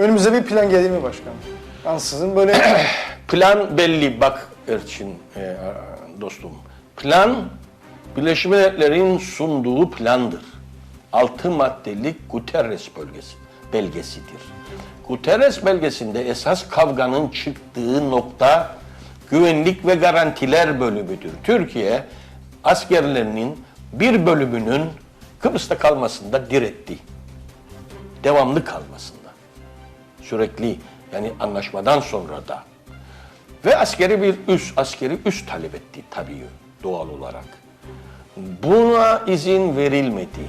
Önümüze bir plan gelir mi başkanım? Ansızın böyle Plan belli bak Erçin e, dostum. Plan Birleşmiş Milletler'in sunduğu plandır. Altı maddelik Guterres bölgesi, belgesidir. Guterres belgesinde esas kavganın çıktığı nokta güvenlik ve garantiler bölümüdür. Türkiye askerlerinin bir bölümünün Kıbrıs'ta kalmasında diretti. Devamlı kalmasında. Sürekli yani anlaşmadan sonra da. Ve askeri bir üs, askeri üs talep etti tabii doğal olarak. Buna izin verilmedi.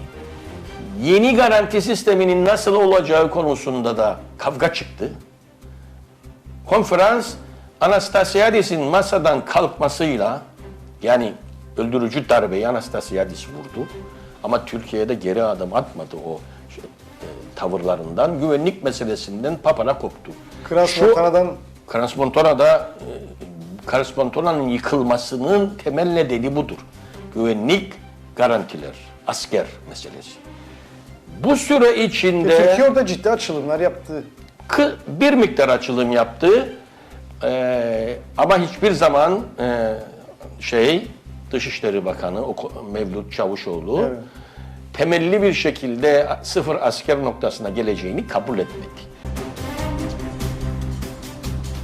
Yeni garanti sisteminin nasıl olacağı konusunda da kavga çıktı. Konferans Anastasiadis'in masadan kalkmasıyla yani öldürücü darbeyi Anastasiadis vurdu. Ama Türkiye'de geri adım atmadı o tavırlarından. Güvenlik meselesinden papara koptu. Kras Montana'dan Kras Montana'da e, Kras Montana'nın yıkılmasının temel nedeni budur. Güvenlik garantiler, asker meselesi. Bu süre içinde Türkiye orada ciddi açılımlar yaptı. bir miktar açılım yaptı. Ee, ama hiçbir zaman e, şey Dışişleri Bakanı o Mevlüt Çavuşoğlu Evet. Temelli bir şekilde sıfır asker noktasına geleceğini kabul etmedi.